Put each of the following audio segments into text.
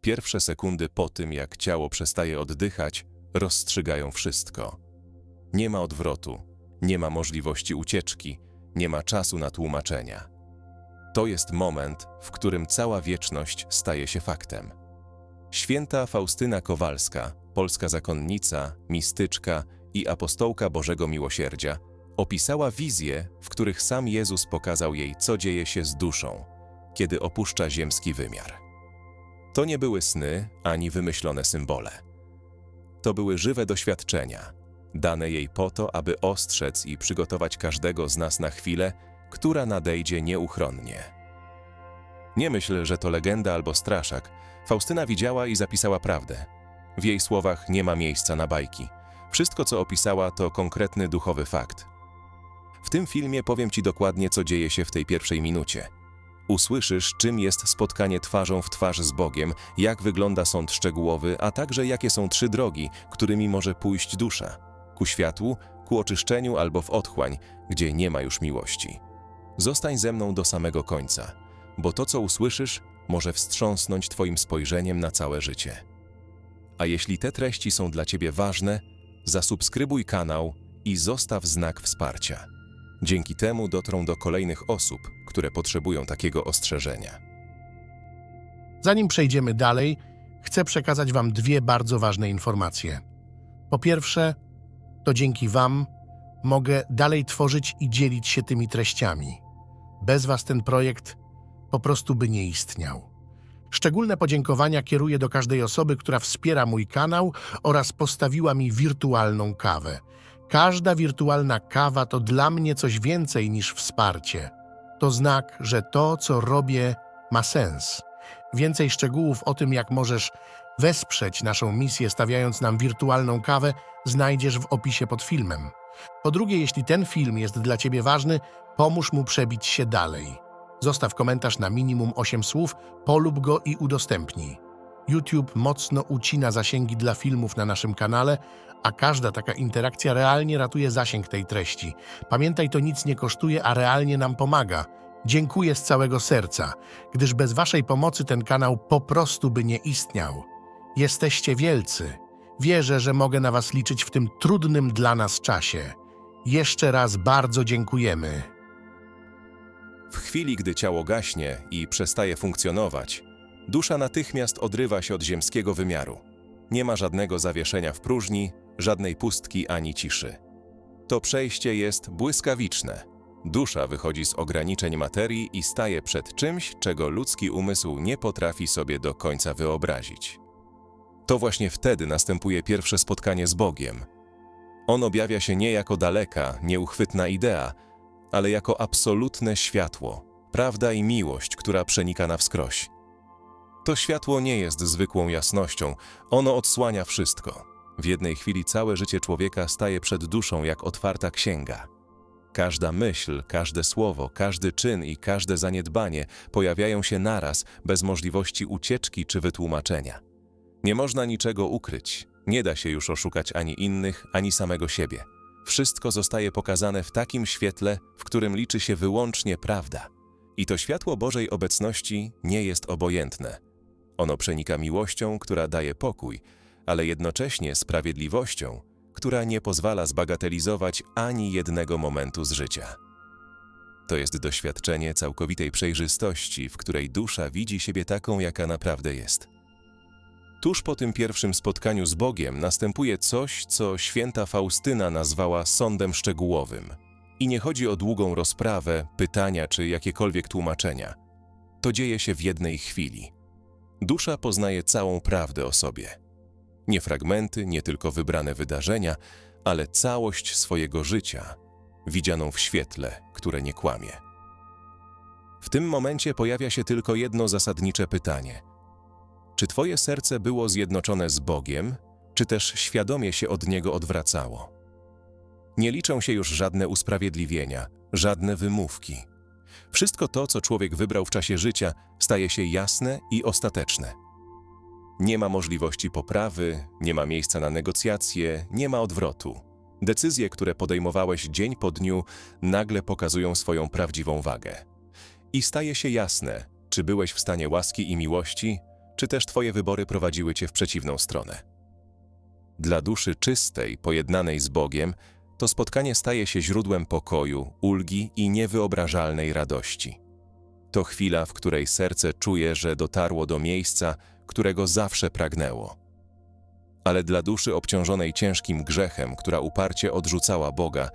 Pierwsze sekundy po tym, jak ciało przestaje oddychać, rozstrzygają wszystko. Nie ma odwrotu, nie ma możliwości ucieczki, nie ma czasu na tłumaczenia. To jest moment, w którym cała wieczność staje się faktem. Święta Faustyna Kowalska, polska zakonnica, mistyczka i apostołka Bożego Miłosierdzia, opisała wizje, w których sam Jezus pokazał jej, co dzieje się z duszą, kiedy opuszcza ziemski wymiar. To nie były sny ani wymyślone symbole. To były żywe doświadczenia, dane jej po to, aby ostrzec i przygotować każdego z nas na chwilę, która nadejdzie nieuchronnie. Nie myśl, że to legenda albo straszak. Faustyna widziała i zapisała prawdę. W jej słowach nie ma miejsca na bajki. Wszystko, co opisała, to konkretny duchowy fakt. W tym filmie powiem Ci dokładnie, co dzieje się w tej pierwszej minucie. Usłyszysz, czym jest spotkanie twarzą w twarz z Bogiem, jak wygląda sąd szczegółowy, a także jakie są trzy drogi, którymi może pójść dusza: ku światłu, ku oczyszczeniu albo w otchłań, gdzie nie ma już miłości. Zostań ze mną do samego końca, bo to, co usłyszysz, może wstrząsnąć Twoim spojrzeniem na całe życie. A jeśli te treści są dla Ciebie ważne, zasubskrybuj kanał i zostaw znak wsparcia. Dzięki temu dotrą do kolejnych osób, które potrzebują takiego ostrzeżenia. Zanim przejdziemy dalej, chcę przekazać Wam dwie bardzo ważne informacje. Po pierwsze, to dzięki Wam mogę dalej tworzyć i dzielić się tymi treściami. Bez Was ten projekt po prostu by nie istniał. Szczególne podziękowania kieruję do każdej osoby, która wspiera mój kanał oraz postawiła mi wirtualną kawę. Każda wirtualna kawa to dla mnie coś więcej niż wsparcie. To znak, że to, co robię, ma sens. Więcej szczegółów o tym, jak możesz wesprzeć naszą misję stawiając nam wirtualną kawę, znajdziesz w opisie pod filmem. Po drugie, jeśli ten film jest dla Ciebie ważny, pomóż mu przebić się dalej. Zostaw komentarz na minimum 8 słów, polub go i udostępnij. YouTube mocno ucina zasięgi dla filmów na naszym kanale, a każda taka interakcja realnie ratuje zasięg tej treści. Pamiętaj, to nic nie kosztuje, a realnie nam pomaga. Dziękuję z całego serca, gdyż bez Waszej pomocy ten kanał po prostu by nie istniał. Jesteście wielcy. Wierzę, że mogę na Was liczyć w tym trudnym dla nas czasie. Jeszcze raz bardzo dziękujemy. W chwili, gdy ciało gaśnie i przestaje funkcjonować, dusza natychmiast odrywa się od ziemskiego wymiaru. Nie ma żadnego zawieszenia w próżni, żadnej pustki ani ciszy. To przejście jest błyskawiczne. Dusza wychodzi z ograniczeń materii i staje przed czymś, czego ludzki umysł nie potrafi sobie do końca wyobrazić. To właśnie wtedy następuje pierwsze spotkanie z Bogiem. On objawia się nie jako daleka, nieuchwytna idea, ale jako absolutne światło, prawda i miłość, która przenika na wskroś. To światło nie jest zwykłą jasnością, ono odsłania wszystko. W jednej chwili całe życie człowieka staje przed duszą jak otwarta księga. Każda myśl, każde słowo, każdy czyn i każde zaniedbanie pojawiają się naraz, bez możliwości ucieczki czy wytłumaczenia. Nie można niczego ukryć, nie da się już oszukać ani innych, ani samego siebie. Wszystko zostaje pokazane w takim świetle, w którym liczy się wyłącznie prawda. I to światło Bożej obecności nie jest obojętne. Ono przenika miłością, która daje pokój, ale jednocześnie sprawiedliwością, która nie pozwala zbagatelizować ani jednego momentu z życia. To jest doświadczenie całkowitej przejrzystości, w której dusza widzi siebie taką, jaka naprawdę jest. Tuż po tym pierwszym spotkaniu z Bogiem następuje coś, co święta Faustyna nazwała sądem szczegółowym. I nie chodzi o długą rozprawę, pytania czy jakiekolwiek tłumaczenia. To dzieje się w jednej chwili. Dusza poznaje całą prawdę o sobie. Nie fragmenty, nie tylko wybrane wydarzenia, ale całość swojego życia, widzianą w świetle, które nie kłamie. W tym momencie pojawia się tylko jedno zasadnicze pytanie – czy Twoje serce było zjednoczone z Bogiem, czy też świadomie się od Niego odwracało? Nie liczą się już żadne usprawiedliwienia, żadne wymówki. Wszystko to, co człowiek wybrał w czasie życia, staje się jasne i ostateczne. Nie ma możliwości poprawy, nie ma miejsca na negocjacje, nie ma odwrotu. Decyzje, które podejmowałeś dzień po dniu, nagle pokazują swoją prawdziwą wagę. I staje się jasne, czy byłeś w stanie łaski i miłości, czy też twoje wybory prowadziły cię w przeciwną stronę. Dla duszy czystej, pojednanej z Bogiem, to spotkanie staje się źródłem pokoju, ulgi i niewyobrażalnej radości. To chwila, w której serce czuje, że dotarło do miejsca, którego zawsze pragnęło. Ale dla duszy obciążonej ciężkim grzechem, która uparcie odrzucała Boga,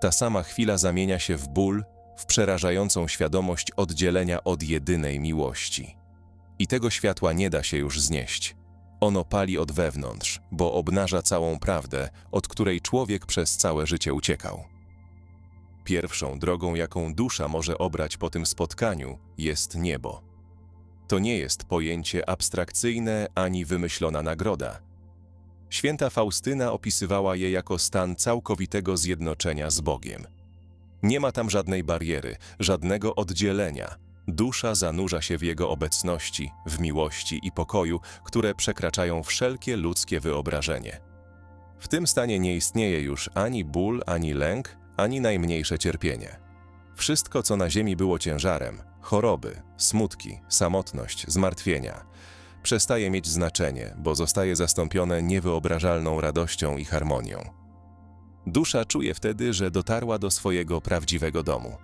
ta sama chwila zamienia się w ból, w przerażającą świadomość oddzielenia od jedynej miłości. I tego światła nie da się już znieść. Ono pali od wewnątrz, bo obnaża całą prawdę, od której człowiek przez całe życie uciekał. Pierwszą drogą, jaką dusza może obrać po tym spotkaniu, jest niebo. To nie jest pojęcie abstrakcyjne ani wymyślona nagroda. Święta Faustyna opisywała je jako stan całkowitego zjednoczenia z Bogiem. Nie ma tam żadnej bariery, żadnego oddzielenia. Dusza zanurza się w Jego obecności, w miłości i pokoju, które przekraczają wszelkie ludzkie wyobrażenie. W tym stanie nie istnieje już ani ból, ani lęk, ani najmniejsze cierpienie. Wszystko, co na ziemi było ciężarem choroby, smutki, samotność, zmartwienia przestaje mieć znaczenie, bo zostaje zastąpione niewyobrażalną radością i harmonią. Dusza czuje wtedy, że dotarła do swojego prawdziwego domu.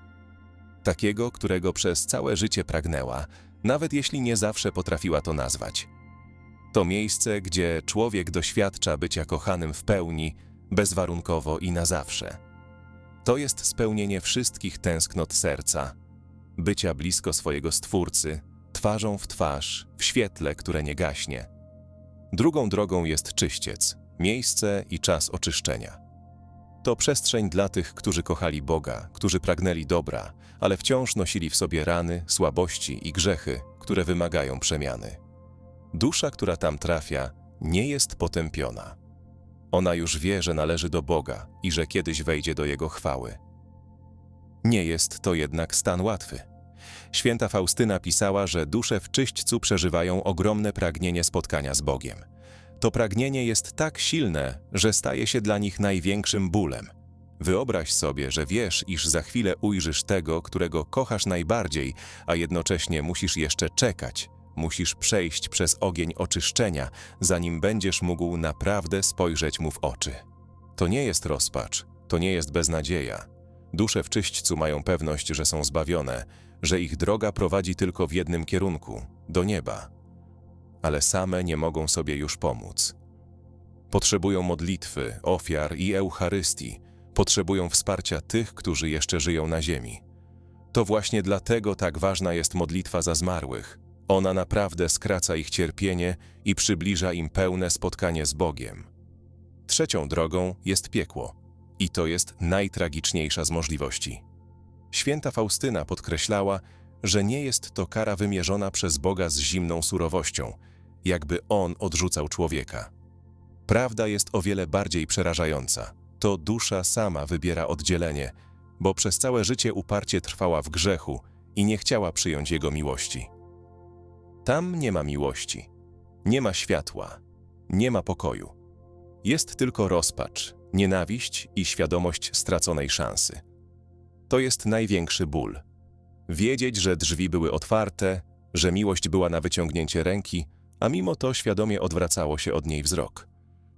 Takiego, którego przez całe życie pragnęła, nawet jeśli nie zawsze potrafiła to nazwać. To miejsce, gdzie człowiek doświadcza bycia kochanym w pełni, bezwarunkowo i na zawsze. To jest spełnienie wszystkich tęsknot serca, bycia blisko swojego Stwórcy, twarzą w twarz, w świetle, które nie gaśnie. Drugą drogą jest czyściec, miejsce i czas oczyszczenia. To przestrzeń dla tych, którzy kochali Boga, którzy pragnęli dobra, ale wciąż nosili w sobie rany, słabości i grzechy, które wymagają przemiany. Dusza, która tam trafia, nie jest potępiona. Ona już wie, że należy do Boga i że kiedyś wejdzie do Jego chwały. Nie jest to jednak stan łatwy. Święta Faustyna pisała, że dusze w czyśćcu przeżywają ogromne pragnienie spotkania z Bogiem. To pragnienie jest tak silne, że staje się dla nich największym bólem. Wyobraź sobie, że wiesz, iż za chwilę ujrzysz tego, którego kochasz najbardziej, a jednocześnie musisz jeszcze czekać. Musisz przejść przez ogień oczyszczenia, zanim będziesz mógł naprawdę spojrzeć mu w oczy. To nie jest rozpacz, to nie jest beznadzieja. Dusze w czyśćcu mają pewność, że są zbawione, że ich droga prowadzi tylko w jednym kierunku do nieba. Ale same nie mogą sobie już pomóc. Potrzebują modlitwy, ofiar i Eucharystii, potrzebują wsparcia tych, którzy jeszcze żyją na ziemi. To właśnie dlatego tak ważna jest modlitwa za zmarłych. Ona naprawdę skraca ich cierpienie i przybliża im pełne spotkanie z Bogiem. Trzecią drogą jest piekło, i to jest najtragiczniejsza z możliwości. Święta Faustyna podkreślała, że nie jest to kara wymierzona przez Boga z zimną surowością, jakby On odrzucał człowieka. Prawda jest o wiele bardziej przerażająca. To dusza sama wybiera oddzielenie, bo przez całe życie uparcie trwała w grzechu i nie chciała przyjąć Jego miłości. Tam nie ma miłości, nie ma światła, nie ma pokoju. Jest tylko rozpacz, nienawiść i świadomość straconej szansy. To jest największy ból. Wiedzieć, że drzwi były otwarte, że miłość była na wyciągnięcie ręki, a mimo to świadomie odwracało się od niej wzrok.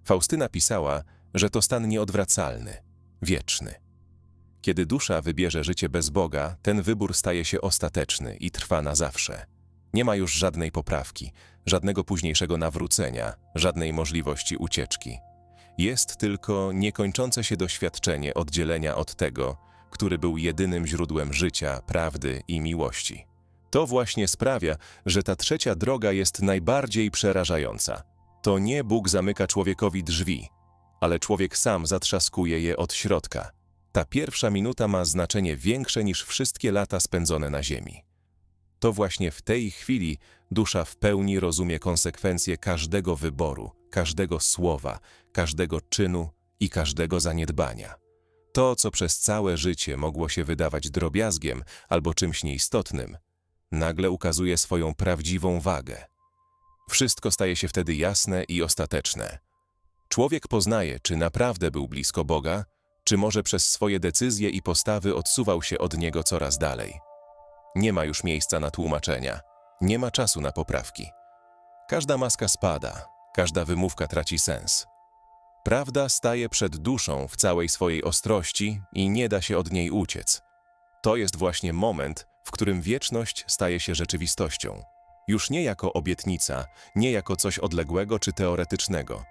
Faustyna pisała, że to stan nieodwracalny, wieczny. Kiedy dusza wybierze życie bez Boga, ten wybór staje się ostateczny i trwa na zawsze. Nie ma już żadnej poprawki, żadnego późniejszego nawrócenia, żadnej możliwości ucieczki. Jest tylko niekończące się doświadczenie oddzielenia od tego, który był jedynym źródłem życia, prawdy i miłości. To właśnie sprawia, że ta trzecia droga jest najbardziej przerażająca. To nie Bóg zamyka człowiekowi drzwi, ale człowiek sam zatrzaskuje je od środka. Ta pierwsza minuta ma znaczenie większe niż wszystkie lata spędzone na ziemi. To właśnie w tej chwili dusza w pełni rozumie konsekwencje każdego wyboru, każdego słowa, każdego czynu i każdego zaniedbania. To, co przez całe życie mogło się wydawać drobiazgiem albo czymś nieistotnym, nagle ukazuje swoją prawdziwą wagę. Wszystko staje się wtedy jasne i ostateczne. Człowiek poznaje, czy naprawdę był blisko Boga, czy może przez swoje decyzje i postawy odsuwał się od Niego coraz dalej. Nie ma już miejsca na tłumaczenia. Nie ma czasu na poprawki. Każda maska spada, każda wymówka traci sens. Prawda staje przed duszą w całej swojej ostrości i nie da się od niej uciec. To jest właśnie moment, w którym wieczność staje się rzeczywistością. Już nie jako obietnica, nie jako coś odległego czy teoretycznego.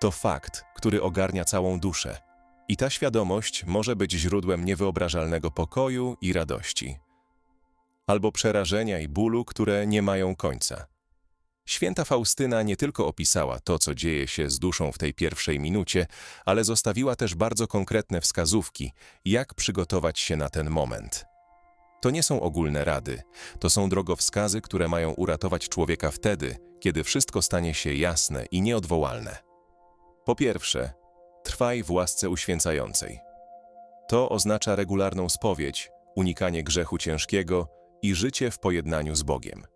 To fakt, który ogarnia całą duszę. I ta świadomość może być źródłem niewyobrażalnego pokoju i radości. Albo przerażenia i bólu, które nie mają końca. Święta Faustyna nie tylko opisała to, co dzieje się z duszą w tej pierwszej minucie, ale zostawiła też bardzo konkretne wskazówki, jak przygotować się na ten moment. To nie są ogólne rady, to są drogowskazy, które mają uratować człowieka wtedy, kiedy wszystko stanie się jasne i nieodwołalne. Po pierwsze, trwaj w łasce uświęcającej. To oznacza regularną spowiedź, unikanie grzechu ciężkiego i życie w pojednaniu z Bogiem.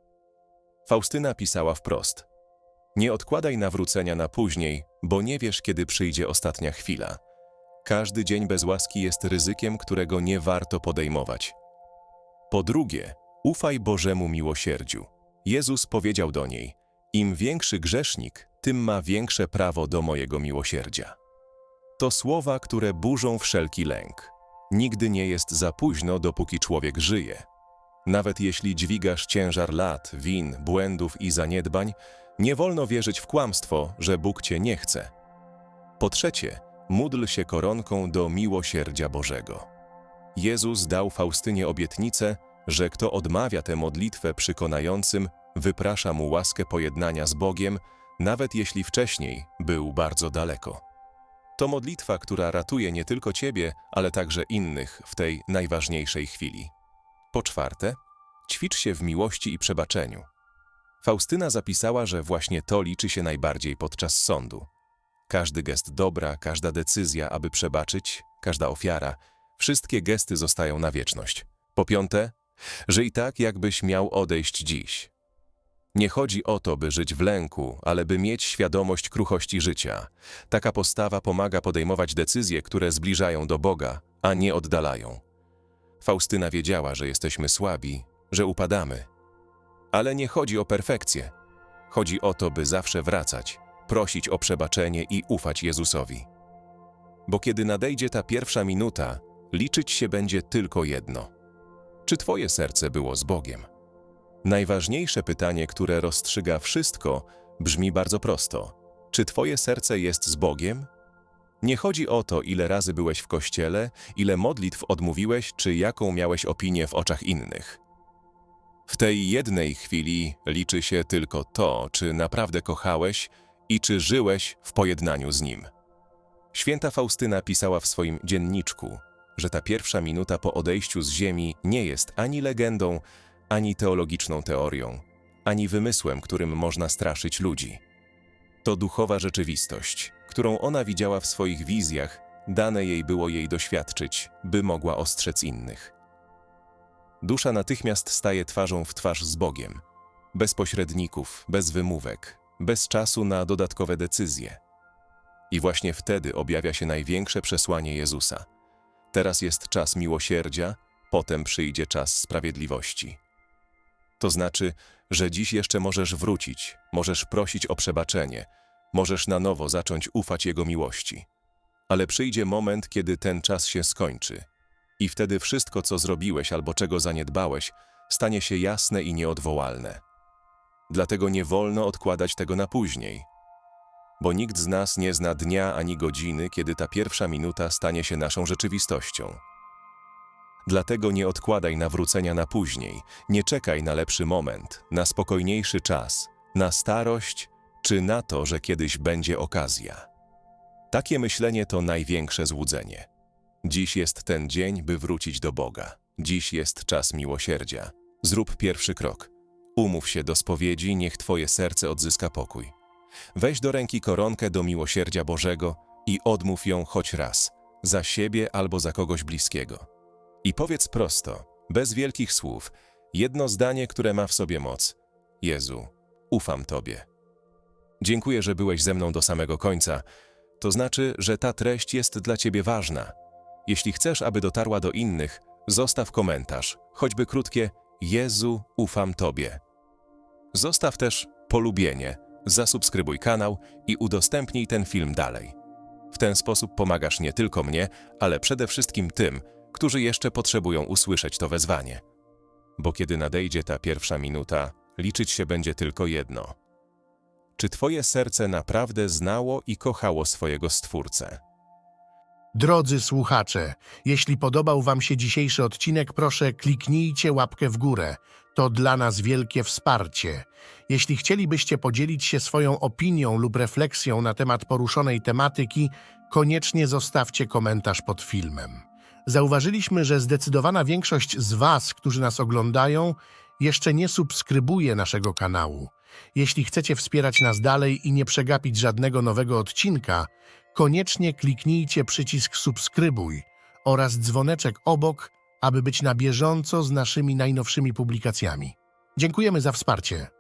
Faustyna pisała wprost: Nie odkładaj nawrócenia na później, bo nie wiesz, kiedy przyjdzie ostatnia chwila. Każdy dzień bez łaski jest ryzykiem, którego nie warto podejmować. Po drugie, ufaj Bożemu miłosierdziu. Jezus powiedział do niej: Im większy grzesznik, tym ma większe prawo do mojego miłosierdzia. To słowa, które burzą wszelki lęk. Nigdy nie jest za późno, dopóki człowiek żyje. Nawet jeśli dźwigasz ciężar lat, win, błędów i zaniedbań, nie wolno wierzyć w kłamstwo, że Bóg cię nie chce. Po trzecie, módl się koronką do miłosierdzia Bożego. Jezus dał Faustynie obietnicę, że kto odmawia tę modlitwę przykonającym, wyprasza mu łaskę pojednania z Bogiem, nawet jeśli wcześniej był bardzo daleko. To modlitwa, która ratuje nie tylko ciebie, ale także innych w tej najważniejszej chwili. Po czwarte, ćwicz się w miłości i przebaczeniu. Faustyna zapisała, że właśnie to liczy się najbardziej podczas sądu. Każdy gest dobra, każda decyzja, aby przebaczyć, każda ofiara, wszystkie gesty zostają na wieczność. Po piąte, żyj tak, jakbyś miał odejść dziś. Nie chodzi o to, by żyć w lęku, ale by mieć świadomość kruchości życia. Taka postawa pomaga podejmować decyzje, które zbliżają do Boga, a nie oddalają. Faustyna wiedziała, że jesteśmy słabi, że upadamy. Ale nie chodzi o perfekcję. Chodzi o to, by zawsze wracać, prosić o przebaczenie i ufać Jezusowi. Bo kiedy nadejdzie ta pierwsza minuta, liczyć się będzie tylko jedno. Czy twoje serce było z Bogiem? Najważniejsze pytanie, które rozstrzyga wszystko, brzmi bardzo prosto. Czy twoje serce jest z Bogiem? Nie chodzi o to, ile razy byłeś w kościele, ile modlitw odmówiłeś, czy jaką miałeś opinię w oczach innych. W tej jednej chwili liczy się tylko to, czy naprawdę kochałeś i czy żyłeś w pojednaniu z Nim. Święta Faustyna pisała w swoim dzienniczku, że ta pierwsza minuta po odejściu z ziemi nie jest ani legendą, ani teologiczną teorią, ani wymysłem, którym można straszyć ludzi. To duchowa rzeczywistość, którą ona widziała w swoich wizjach, dane jej było jej doświadczyć, by mogła ostrzec innych. Dusza natychmiast staje twarzą w twarz z Bogiem, bez pośredników, bez wymówek, bez czasu na dodatkowe decyzje. I właśnie wtedy objawia się największe przesłanie Jezusa. Teraz jest czas miłosierdzia, potem przyjdzie czas sprawiedliwości. To znaczy, że dziś jeszcze możesz wrócić, możesz prosić o przebaczenie, możesz na nowo zacząć ufać Jego miłości. Ale przyjdzie moment, kiedy ten czas się skończy i wtedy wszystko, co zrobiłeś albo czego zaniedbałeś, stanie się jasne i nieodwołalne. Dlatego nie wolno odkładać tego na później, bo nikt z nas nie zna dnia ani godziny, kiedy ta pierwsza minuta stanie się naszą rzeczywistością. Dlatego nie odkładaj nawrócenia na później, nie czekaj na lepszy moment, na spokojniejszy czas, na starość czy na to, że kiedyś będzie okazja. Takie myślenie to największe złudzenie. Dziś jest ten dzień, by wrócić do Boga. Dziś jest czas miłosierdzia. Zrób pierwszy krok. Umów się do spowiedzi, niech Twoje serce odzyska pokój. Weź do ręki koronkę do miłosierdzia Bożego i odmów ją choć raz, za siebie albo za kogoś bliskiego. I powiedz prosto, bez wielkich słów, jedno zdanie, które ma w sobie moc. Jezu, ufam Tobie. Dziękuję, że byłeś ze mną do samego końca. To znaczy, że ta treść jest dla Ciebie ważna. Jeśli chcesz, aby dotarła do innych, zostaw komentarz, choćby krótkie Jezu, ufam Tobie. Zostaw też polubienie, zasubskrybuj kanał i udostępnij ten film dalej. W ten sposób pomagasz nie tylko mnie, ale przede wszystkim tym, którzy jeszcze potrzebują usłyszeć to wezwanie. Bo kiedy nadejdzie ta pierwsza minuta, liczyć się będzie tylko jedno. Czy Twoje serce naprawdę znało i kochało swojego Stwórcę? Drodzy słuchacze, jeśli podobał Wam się dzisiejszy odcinek, proszę kliknijcie łapkę w górę. To dla nas wielkie wsparcie. Jeśli chcielibyście podzielić się swoją opinią lub refleksją na temat poruszonej tematyki, koniecznie zostawcie komentarz pod filmem. Zauważyliśmy, że zdecydowana większość z Was, którzy nas oglądają, jeszcze nie subskrybuje naszego kanału. Jeśli chcecie wspierać nas dalej i nie przegapić żadnego nowego odcinka, koniecznie kliknijcie przycisk subskrybuj oraz dzwoneczek obok, aby być na bieżąco z naszymi najnowszymi publikacjami. Dziękujemy za wsparcie.